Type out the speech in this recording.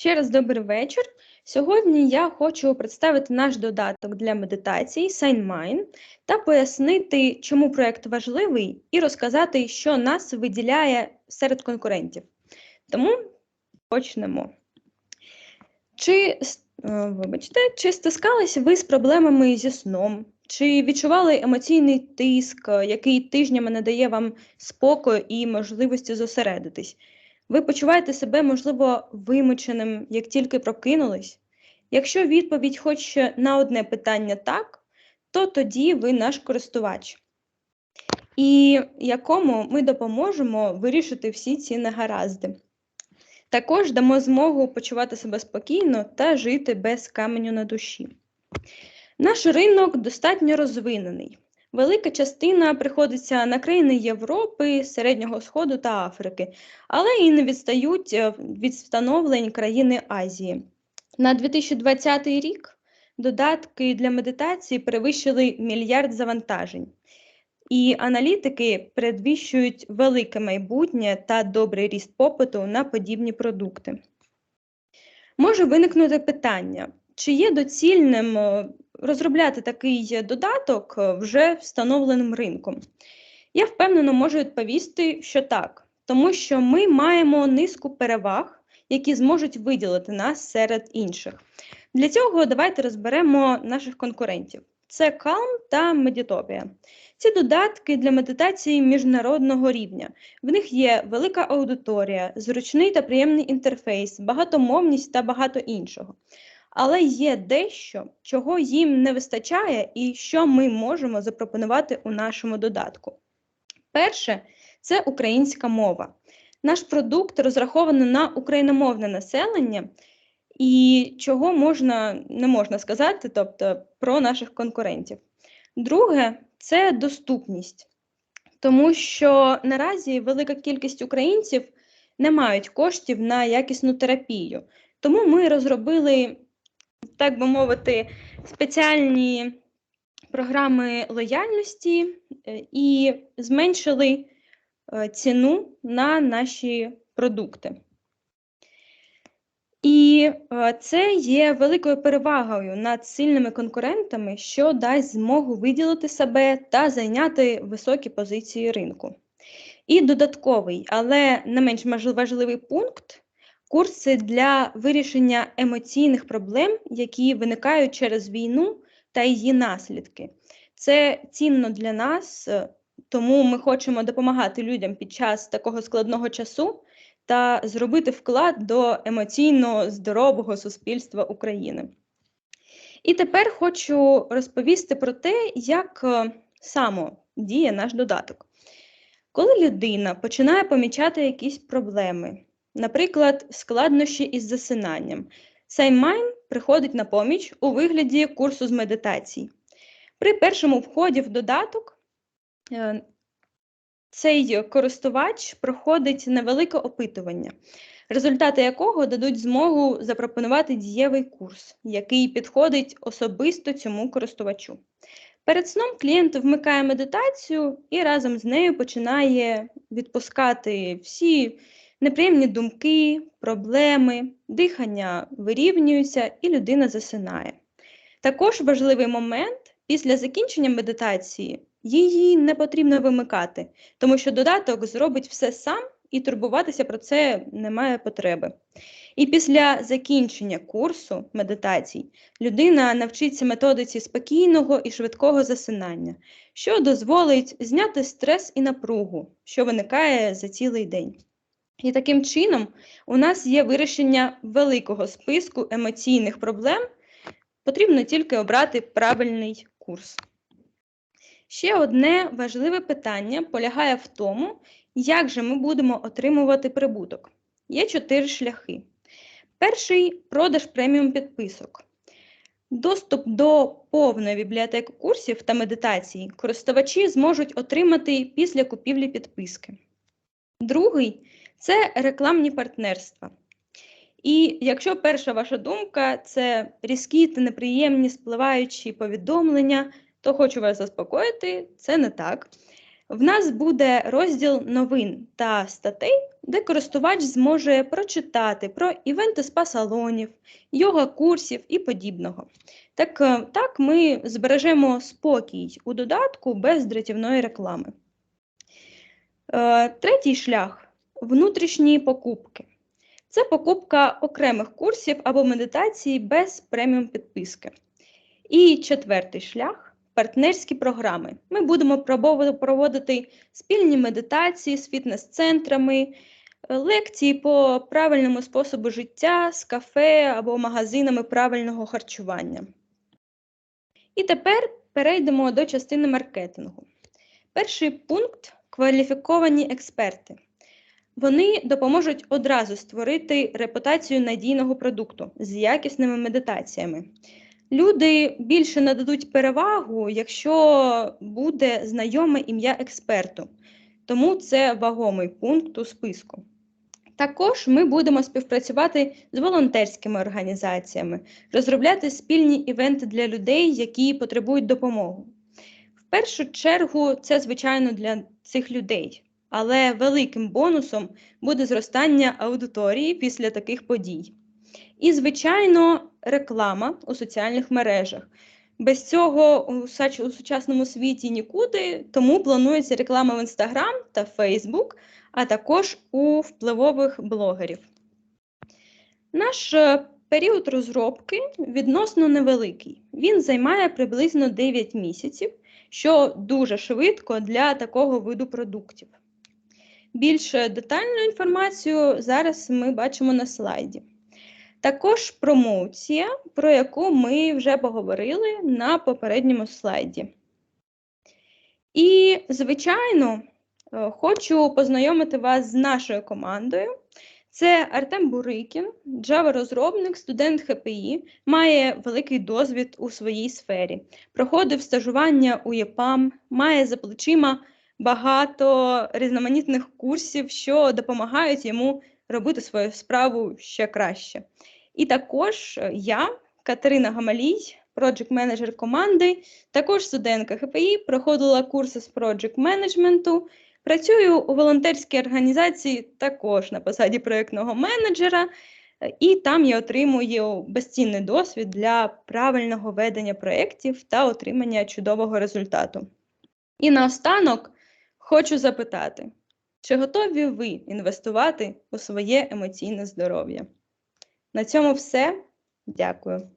Ще раз добрий вечір. Сьогодні я хочу представити наш додаток для медитації SignMind та пояснити, чому проект важливий, і розказати, що нас виділяє серед конкурентів. Тому почнемо. Чи, е, вибачте, чи стискались ви з проблемами зі сном? Чи відчували емоційний тиск, який тижнями не дає вам спокою і можливості зосередитись? Ви почуваєте себе, можливо, вимученим, як тільки прокинулись? Якщо відповідь хоч на одне питання так, то тоді ви наш користувач, і якому ми допоможемо вирішити всі ці негаразди. Також дамо змогу почувати себе спокійно та жити без каменю на душі. Наш ринок достатньо розвинений. Велика частина приходиться на країни Європи, Середнього Сходу та Африки, але і не відстають е, від встановлень країни Азії. На 2020 рік додатки для медитації перевищили мільярд завантажень, і аналітики передвіщують велике майбутнє та добрий ріст попиту на подібні продукти. Може виникнути питання, чи є доцільним е, розробляти такий додаток е, вже встановленим ринком? Я впевнено можу відповісти, що так, тому що ми маємо низку переваг, які зможуть виділити нас серед інших. Для цього давайте розберемо наших конкурентів: це Calm та Meditopia. Ці додатки для медитації міжнародного рівня. В них є велика аудиторія, зручний та приємний інтерфейс, багатомовність та багато іншого. Але є дещо, чого їм не вистачає, і що ми можемо запропонувати у нашому додатку. Перше це українська мова. Наш продукт розрахований на україномовне населення, і чого можна не можна сказати, тобто про наших конкурентів. Друге це доступність, тому що наразі велика кількість українців не мають коштів на якісну терапію. Тому ми розробили, так би мовити, спеціальні програми лояльності е, і зменшили е, ціну на наші продукти. І е, це є великою перевагою над сильними конкурентами, що дасть змогу виділити себе та зайняти високі позиції ринку. І додатковий, але не менш важливий пункт курси для вирішення емоційних проблем, які виникають через війну та її наслідки. Це цінно для нас, е, тому ми хочемо допомагати людям під час такого складного часу та зробити вклад до емоційно здорового суспільства України. І тепер хочу розповісти про те, як е, само діє наш додаток. Коли людина починає помічати якісь проблеми, наприклад, складнощі із засинанням, SignMind приходить на поміч у вигляді курсу з медитацій. При першому вході в додаток е, цей користувач проходить невелике опитування, результати якого дадуть змогу запропонувати дієвий курс, який підходить особисто цьому користувачу. Перед сном клієнт вмикає медитацію і разом з нею починає відпускати всі неприємні думки, проблеми, дихання вирівнюється і людина засинає. Також важливий момент після закінчення медитації її не потрібно вимикати, тому що додаток зробить все сам і турбуватися про це немає потреби. І після закінчення курсу медитацій людина навчиться методиці спокійного і швидкого засинання, що дозволить зняти стрес і напругу, що виникає за цілий день. І таким чином у нас є вирішення великого списку емоційних проблем. Потрібно тільки обрати правильний курс. Ще одне важливе питання полягає в тому, як же ми будемо отримувати прибуток. Є чотири шляхи. Перший продаж преміум підписок. Доступ до повної бібліотеки курсів та медитацій користувачі зможуть отримати після купівлі підписки. Другий це рекламні партнерства. І якщо перша ваша думка це різкі та неприємні спливаючі повідомлення, то хочу вас заспокоїти, це не так. В нас буде розділ новин та статей, де користувач зможе прочитати про івенти спа-салонів, йога-курсів і подібного. Так, е, так ми збережемо спокій у додатку без дратівної реклами. Е, Третій шлях внутрішні покупки. Це покупка окремих курсів або медитації без преміум підписки. І четвертий шлях партнерські програми. Ми будемо проводити спільні медитації з фітнес-центрами, е, лекції по правильному способу життя з кафе або магазинами правильного харчування. І тепер перейдемо до частини маркетингу. Перший пункт кваліфіковані експерти. Вони допоможуть одразу створити репутацію надійного продукту з якісними медитаціями. Люди більше нададуть перевагу, якщо буде знайоме ім'я експерту, тому це вагомий пункт у списку. Також ми будемо співпрацювати з волонтерськими організаціями, розробляти спільні івенти для людей, які потребують допомоги. В першу чергу, це звичайно для цих людей, але великим бонусом буде зростання аудиторії після таких подій. І, звичайно, реклама у соціальних мережах. Без цього у сучасному світі нікуди, тому планується реклама в Instagram та Facebook, а також у впливових блогерів. Наш е, період розробки відносно невеликий. Він займає приблизно 9 місяців, що дуже швидко для такого виду продуктів. Більш детальну інформацію зараз ми бачимо на слайді. Також промоція, про яку ми вже поговорили на попередньому слайді. І, звичайно, е, хочу познайомити вас з нашою командою. Це Артем Бурикін, Java-розробник, студент ХПІ, має великий досвід у своїй сфері. Проходив стажування у ЄПАМ, має за плечима багато різноманітних курсів, що допомагають йому робити свою справу ще краще. І також я, Катерина Гамалій, проджект менеджер команди, також студентка ХПІ, проходила курси з проджект менеджменту. Працюю у волонтерській організації також на посаді проєктного менеджера, і там я отримую безцінний досвід для правильного ведення проєктів та отримання чудового результату. І наостанок хочу запитати, чи готові ви інвестувати у своє емоційне здоров'я? На цьому все. Дякую.